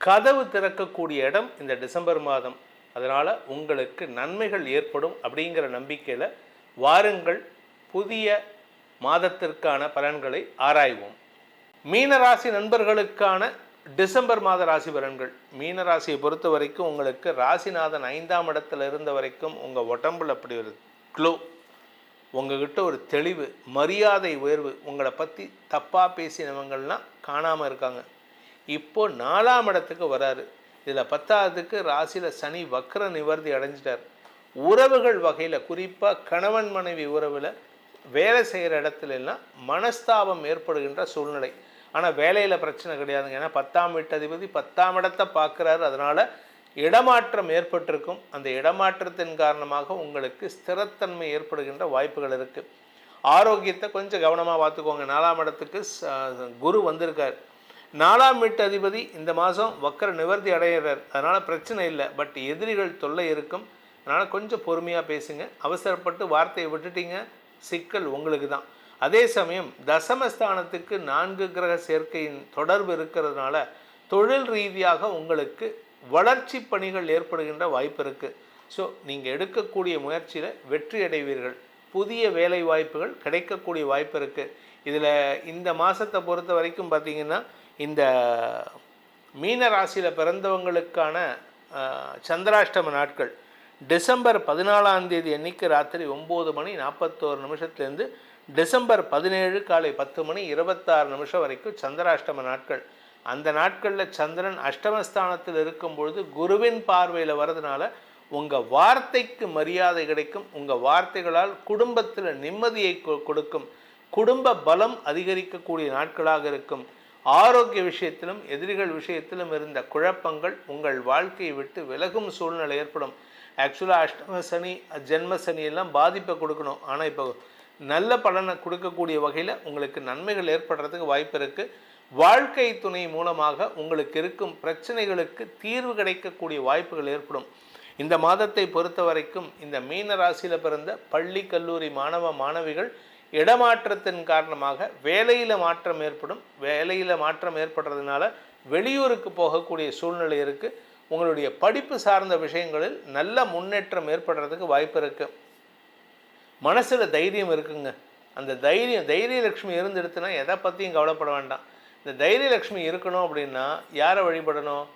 கதவு திறக்கக்கூடிய இடம் இந்த டிசம்பர் மாதம். அதனால் உங்களுக்கு நன்மைகள் ஏற்படும் அப்படிங்கிற நம்பிக்கையில் வாருங்கள். புதிய மாதத்திற்கான பலன்களை ஆராய்வோம். மீனராசி நண்பர்களுக்கான டிசம்பர் மாத ராசி பலன்கள். மீனராசியை பொறுத்த வரைக்கும் உங்களுக்கு ராசிநாதன் ஐந்தாம் இடத்துல இருந்த வரைக்கும் உங்கள் உடம்புல அப்படி ஒரு க்ளோ உங்ககிட்ட ஒரு தெளிவு மரியாதை உயர்வு உங்களை பற்றி தப்பாக பேசினவங்கள்லாம் காணாமல் இருக்காங்க. இப்போ நாலாம் இடத்துக்கு வராரு. இதில் பத்தாவதுக்கு ராசியில் சனி வக்கர நிவர்த்தி அடைஞ்சிட்டார். உறவுகள் வகையில் குறிப்பாக கணவன் மனைவி உறவில் வேலை செய்கிற இடத்துல எல்லாம் மனஸ்தாபம் ஏற்படுகின்ற சூழ்நிலை. ஆனால் வேலையில் பிரச்சனை கிடையாதுங்க. ஏன்னா பத்தாம் வீட்டு அதிபதி பத்தாம் இடத்தை பார்க்குறாரு. அதனால் இடமாற்றம் ஏற்பட்டிருக்கும். அந்த இடமாற்றத்தின் காரணமாக உங்களுக்கு ஸ்திரத்தன்மை ஏற்படுகின்ற வாய்ப்புகள் இருக்குது ஆரோக்கியத்தை கொஞ்சம் கவனமாக பார்த்துக்கோங்க. நாலாம் இடத்துக்கு ச- குரு வந்திருக்கார். நாலாம் வீட்டு அதிபதி இந்த மாதம் வக்கர நிவர்த்தி அடைகிறார். அதனால் பிரச்சனை இல்லை. பட் எதிரிகள் தொல்லை இருக்கும். அதனால் கொஞ்சம் பொறுமையாக பேசுங்க. அவசரப்பட்டு வார்த்தையை விட்டுட்டீங்க. சிக்கல் உங்களுக்கு தான். அதே சமயம் தசமஸ்தானத்துக்கு நான்கு கிரக சேர்க்கையின் தொடர்பு இருக்கிறதுனால தொழில் ரீதியாக உங்களுக்கு வளர்ச்சி பணிகள் ஏற்படுகின்ற வாய்ப்பு இருக்குது ஸோ நீங்கள் எடுக்கக்கூடிய முயற்சியில் வெற்றி அடைவீர்கள். புதிய வேலை வாய்ப்புகள் கிடைக்கக்கூடிய வாய்ப்பு இருக்குது இதில் இந்த மாதத்தை பொறுத்த வரைக்கும் பார்த்தீங்கன்னா இந்த மீன ராசியில் பிறந்தவங்களுக்கான சந்திராஷ்டம நாட்கள் டிசம்பர் பதினாலாம் தேதி அன்னைக்கு ராத்திரி ஒம்பது மணி நாற்பத்தோரு நிமிஷத்துலேருந்து டிசம்பர் பதினேழு காலை பத்து மணி இருபத்தாறு நிமிஷம் வரைக்கும் சந்திராஷ்டம நாட்கள். அந்த நாட்களில் சந்திரன் அஷ்டமஸ்தானத்தில் இருக்கும் பொழுது குருவின் பார்வையில் வரதுனால உங்கள் வார்த்தைக்கு மரியாதை கிடைக்கும். உங்கள் வார்த்தைகளால் குடும்பத்தில் நிம்மதியை கொ- கொடுக்கும். குடும்ப பலம் அதிகரிக்கக்கூடிய நாட்களாக இருக்கும். ஆரோக்கிய விஷயத்திலும் எதிரிகள் விஷயத்திலும் இருந்த குழப்பங்கள் உங்கள் வாழ்க்கையை விட்டு விலகும் சூழ்நிலை ஏற்படும். ஆக்சுவலாக அஷ்டம சனி ஜென்ம சனி எல்லாம் பாதிப்பை கொடுக்கணும். ஆனால் இப்போ நல்ல பலனை கொடுக்கக்கூடிய வகையில் உங்களுக்கு நன்மைகள் ஏற்படுறதுக்கு வாய்ப்பு இருக்குது வாழ்க்கை துணை மூலமாக உங்களுக்கு இருக்கும் பிரச்சனைகளுக்கு தீர்வு கிடைக்கக்கூடிய வாய்ப்புகள் ஏற்படும். இந்த மாதத்தை பொறுத்த வரைக்கும் இந்த மீன ராசியில் பிறந்த பள்ளி கல்லூரி மாணவ மாணவிகள் இடமாற்றத்தின் காரணமாக வேலையில் மாற்றம் ஏற்படும். வேலையில் மாற்றம் ஏற்படுறதுனால வெளியூருக்கு போகக்கூடிய சூழ்நிலை இருக்குது உங்களுடைய படிப்பு சார்ந்த விஷயங்களில் நல்ல முன்னேற்றம் ஏற்படுறதுக்கு வாய்ப்பு இருக்குது மனசில் தைரியம் இருக்குங்க. அந்த தைரியம் தைரிய லட்சுமி இருந்துடுத்துனா எதை பற்றியும் கவலைப்பட வேண்டாம். இந்த தைரிய லட்சுமி இருக்கணும் அப்படின்னா யாரை வழிபடணும்?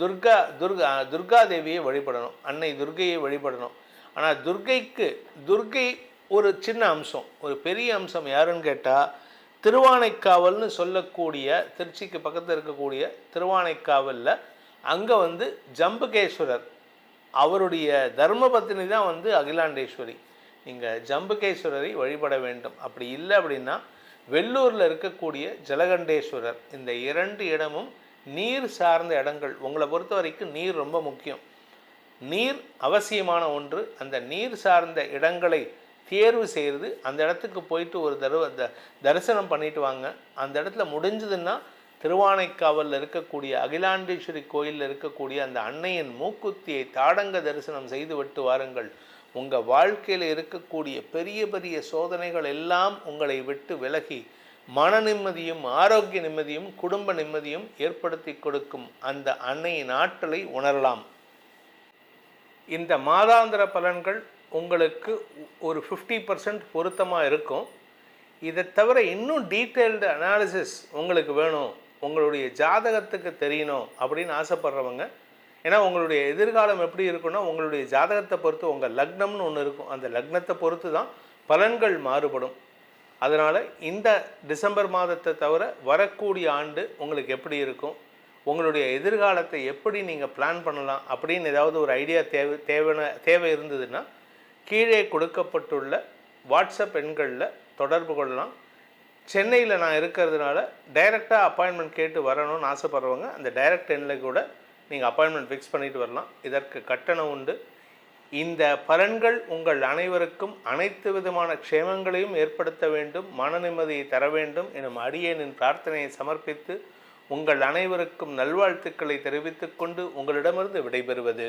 துர்கா துர்கா துர்கா தேவியை வழிபடணும். அன்னை துர்கையை வழிபடணும். ஆனால் துர்கைக்கு துர்கை ஒரு சின்ன அம்சம். ஒரு பெரிய அம்சம் யாருன்னு கேட்டால் திருவானைக்காவல்னு சொல்லக்கூடிய திருச்சிக்கு பக்கத்தில் இருக்கக்கூடிய திருவானைக்காவலில் அங்கே வந்து ஜம்புகேஸ்வரர். அவருடைய தர்மபத்தினி தான் வந்து அகிலாண்டேஸ்வரி. நீங்கள் ஜம்புகேஸ்வரரை வழிபட வேண்டும். அப்படி இல்லை அப்படின்னா வெள்ளூரில் இருக்கக்கூடிய ஜலகண்டேஸ்வரர். இந்த இரண்டு இடமும் நீர் சார்ந்த இடங்கள். உங்களை பொறுத்த வரைக்கும் நீர் ரொம்ப முக்கியம். நீர் அவசியமான ஒன்று. அந்த நீர் சார்ந்த இடங்களை தேர்வு செய்கிறது அந்த இடத்துக்கு போயிட்டு ஒரு தடவை த தரிசனம் பண்ணிட்டு வாங்க. அந்த இடத்துல முடிஞ்சதுன்னா திருவானைக்காவலில் இருக்கக்கூடிய அகிலாண்டேஸ்வரி கோயிலில் இருக்கக்கூடிய அந்த அன்னையின் மூக்குத்தியை தாடங்க தரிசனம் செய்து விட்டு வாருங்கள். உங்கள் வாழ்க்கையில் இருக்கக்கூடிய பெரிய பெரிய சோதனைகள் எல்லாம் உங்களை விட்டு விலகி மன நிம்மதியும் ஆரோக்கிய நிம்மதியும் குடும்ப நிம்மதியும் ஏற்படுத்தி கொடுக்கும் அந்த அன்னையின் ஆற்றலை உணரலாம். இந்த மாதாந்திர பலன்கள் உங்களுக்கு ஒரு ஃபிஃப்டி பர்சன்ட் பொருத்தமாக இருக்கும். இதை தவிர இன்னும் டீட்டெயில்டு அனாலிசிஸ் உங்களுக்கு வேணும். உங்களுடைய ஜாதகத்துக்கு தெரியணும் அப்படின்னு ஆசைப்படுறவங்க. ஏன்னா உங்களுடைய எதிர்காலம் எப்படி இருக்குன்னா உங்களுடைய ஜாதகத்தை பொறுத்து உங்கள் லக்னம்னு ஒன்று இருக்கும். அந்த லக்னத்தை பொறுத்து தான் பலன்கள் மாறுபடும். அதனால் இந்த டிசம்பர் மாதத்தை தவிர வரக்கூடிய ஆண்டு உங்களுக்கு எப்படி இருக்கும்? உங்களுடைய எதிர்காலத்தை எப்படி நீங்கள் பிளான் பண்ணலாம்? அப்படின்னு ஏதாவது ஒரு ஐடியா தேவை தேவையான தேவை இருந்ததுன்னா கீழே கொடுக்கப்பட்டுள்ள வாட்ஸ்அப் எண்களில் தொடர்பு கொள்ளலாம். சென்னையில் நான் இருக்கிறதுனால டைரெக்டாக அப்பாயின்மெண்ட் கேட்டு வரணும்னு ஆசைப்படுறவங்க அந்த டைரக்ட் எண்ணில் கூட நீங்கள் அப்பாயின்மெண்ட் ஃபிக்ஸ் பண்ணிட்டு வரலாம். இதற்கு கட்டணம் உண்டு. இந்த பலன்கள் உங்கள் அனைவருக்கும் அனைத்து விதமான க்ஷேமங்களையும் ஏற்படுத்த வேண்டும் மன நிம்மதியை தர வேண்டும் எனும் அடியேனின் பிரார்த்தனையை சமர்ப்பித்து உங்கள் அனைவருக்கும் நல்வாழ்த்துக்களை தெரிவித்துக்கொண்டு உங்களிடமிருந்து விடைபெறுவது